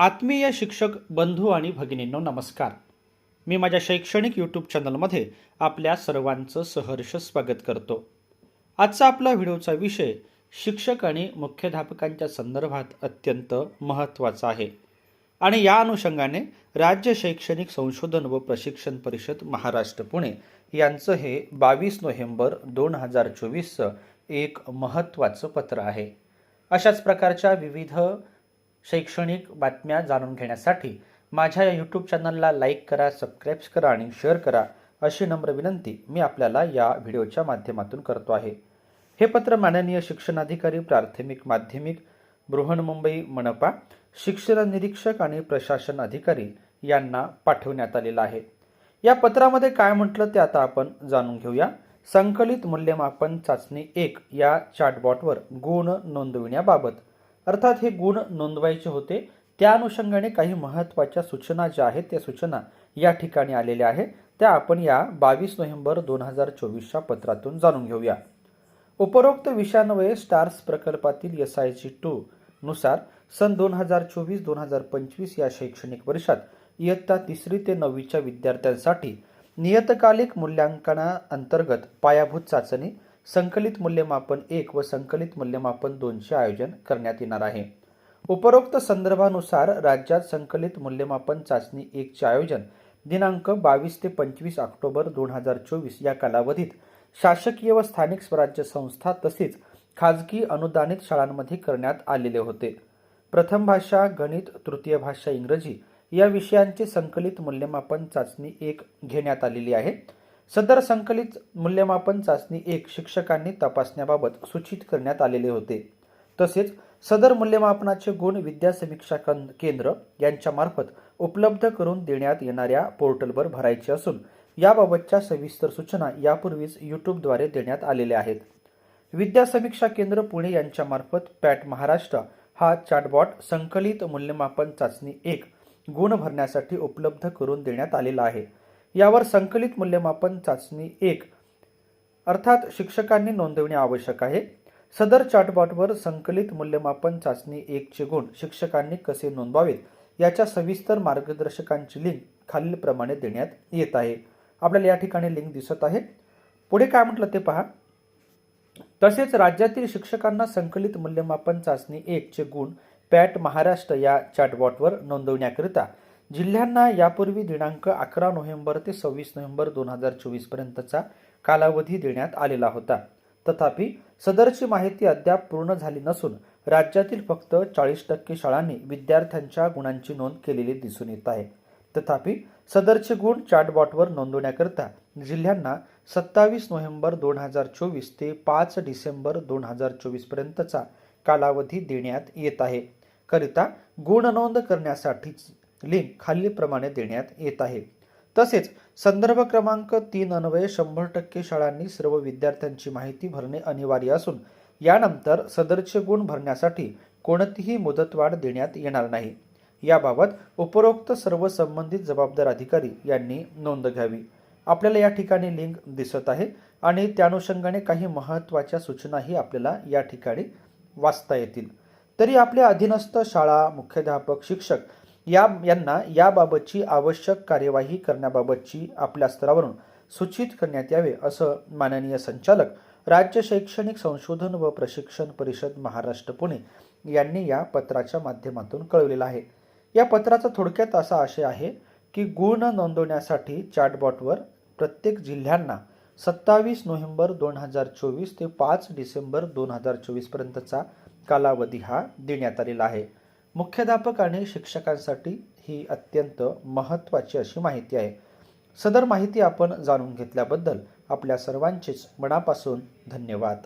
आत्मीय शिक्षक बंधू आणि भगिनींनो नमस्कार. मी माझ्या शैक्षणिक यूट्यूब चॅनलमध्ये आपल्या सर्वांचं सहर्ष स्वागत करतो. आजचा आपला व्हिडिओचा विषय शिक्षक आणि मुख्याध्यापकांच्या संदर्भात अत्यंत महत्त्वाचा आहे. आणि या अनुषंगाने राज्य शैक्षणिक संशोधन व प्रशिक्षण परिषद महाराष्ट्र पुणे यांचं हे बावीस नोव्हेंबर दोन हजार चोवीसचं एक महत्त्वाचं पत्र आहे. अशाच प्रकारच्या विविध शैक्षणिक बातम्या जाणून घेण्यासाठी माझ्या या यूट्यूब चॅनलला लाईक करा सबस्क्राईब करा आणि शेअर करा अशी नम्र विनंती मी आपल्याला या व्हिडिओच्या माध्यमातून करतो आहे. हे पत्र माननीय शिक्षणाधिकारी प्राथमिक माध्यमिक बृहन्मुंबई मनपा शिक्षण निरीक्षक आणि प्रशासन अधिकारी यांना पाठवण्यात आलेलं आहे. या पत्रामध्ये काय म्हटलं ते आता आपण जाणून घेऊया. संकलित मूल्यमापन चाचणी एक या चॅटबॉटवर गुण नोंदविण्याबाबत अर्थात हे गुण नोंदवायचे होते. त्या अनुषंगाने काही महत्त्वाच्या सूचना ज्या आहेत त्या सूचना या ठिकाणी आलेल्या आहेत. त्या आपण या बावीस नोव्हेंबर दोन हजार चोवीसच्या पत्रातून जाणून घेऊया. उपरोक्त विषयान्वये स्टार्स प्रकल्पातील एस आय जी टू नुसार सन दोन हजार चोवीस दोन हजार पंचवीस या शैक्षणिक वर्षात इयत्ता तिसरी ते नववीच्या विद्यार्थ्यांसाठी नियतकालिक मूल्यांकना अंतर्गत पायाभूत चाचणी संकलित मूल्यमापन एक व संकलित मूल्यमापन दोनचे आयोजन करण्यात येणार आहे. उपरोक्त संदर्भानुसार राज्यात संकलित मूल्यमापन चाचणी एकचे आयोजन दिनांक बावीस ते पंचवीस ऑक्टोबर दोन हजार चोवीस या कालावधीत शासकीय व स्थानिक स्वराज्य संस्था तसेच खाजगी अनुदानित शाळांमध्ये करण्यात आलेले होते. प्रथम भाषा गणित तृतीय भाषा इंग्रजी या विषयांचे संकलित मूल्यमापन चाचणी एक घेण्यात आलेली आहे. सदर संकलित मूल्यमापन चाचणी एक शिक्षकांनी तपासण्याबाबत सूचित करण्यात आलेले होते. तसेच सदर मूल्यमापनाचे गुण विद्या समीक्षा केंद्र यांच्यामार्फत उपलब्ध करून देण्यात येणाऱ्या पोर्टलवर भरायचे असून याबाबतच्या सविस्तर सूचना यापूर्वीच यूट्यूबद्वारे देण्यात आलेल्या आहेत. विद्या समीक्षा केंद्र पुणे यांच्यामार्फत पॅट महाराष्ट्र हा चॅटबॉट संकलित मूल्यमापन चाचणी एक गुण भरण्यासाठी उपलब्ध करून देण्यात आलेला आहे. यावर संकलित मूल्यमापन चाचणी एक. अर्थात शिक्षकांनी नोंदवणे आवश्यक आहे. सदर चॅटबॉटवर संकलित मूल्यमापन चाचणी एकचे गुण शिक्षकांनी कसे नोंदवावेत याच्या सविस्तर मार्गदर्शकांची लिंक खालीलप्रमाणे देण्यात येत आहे. आपल्याला या ठिकाणी लिंक दिसत आहे. पुढे काय म्हटलं ते पहा. तसेच राज्यातील शिक्षकांना संकलित मूल्यमापन चाचणी एकचे गुण पॅट महाराष्ट्र या चॅटबॉटवर नोंदवण्याकरिता जिल्ह्यांना यापूर्वी दिनांक अकरा नोव्हेंबर ते सव्वीस नोव्हेंबर दोन हजार चोवीस पर्यंतचा कालावधी देण्यात आलेला होता. तथापि सदरची माहिती अद्याप पूर्ण झाली नसून राज्यातील फक्त चाळीस टक्के शाळांनी विद्यार्थ्यांच्या गुणांची नोंद केलेली दिसून येत आहे. तथापि सदरचे गुण चॅटबॉटवर नोंदवण्याकरिता जिल्ह्यांना सत्तावीस नोव्हेंबर दोन हजार चोवीस ते पाच डिसेंबर दोन हजार चोवीस पर्यंतचा कालावधी देण्यात येत आहे. करिता गुण नोंद करण्यासाठीच लिंक खालीलप्रमाणे देण्यात येत आहे. तसेच संदर्भ क्रमांक तीन अन्वये शंभर टक्के शाळांनी सर्व विद्यार्थ्यांची माहिती भरणे अनिवार्य असून यानंतर सदरचे गुण भरण्यासाठी कोणतीही मुदतवाढ देण्यात येणार नाही. याबाबत उपरोक्त सर्व संबंधित जबाबदार अधिकारी यांनी नोंद घ्यावी. आपल्याला या ठिकाणी लिंक दिसत आहे आणि त्या अनुषंगाने काही महत्त्वाच्या सूचनाही आपल्याला या ठिकाणी वाचता येतील. तरी आपल्या अधीनस्थ शाळा मुख्याध्यापक शिक्षक या यांना याबाबतची आवश्यक कार्यवाही करण्याबाबतची आपल्या स्तरावरून सूचित करण्यात यावे असं माननीय संचालक राज्य शैक्षणिक संशोधन व प्रशिक्षण परिषद महाराष्ट्र पुणे यांनी या पत्राच्या माध्यमातून कळवलेलं आहे. या पत्राचा थोडक्यात असा आशय आहे की गुण नोंदवण्यासाठी चॅटबॉटवर प्रत्येक जिल्ह्यांना सत्तावीस नोव्हेंबर दोन हजार चोवीस ते पाच डिसेंबर दोन हजार चोवीसपर्यंतचा कालावधी हा देण्यात आलेला आहे. मुख्याध्यापक आणि शिक्षकांसाठी ही अत्यंत महत्त्वाची अशी माहिती आहे. सदर माहिती आपण जाणून घेतल्याबद्दल आपल्या सर्वांचेच मनापासून धन्यवाद.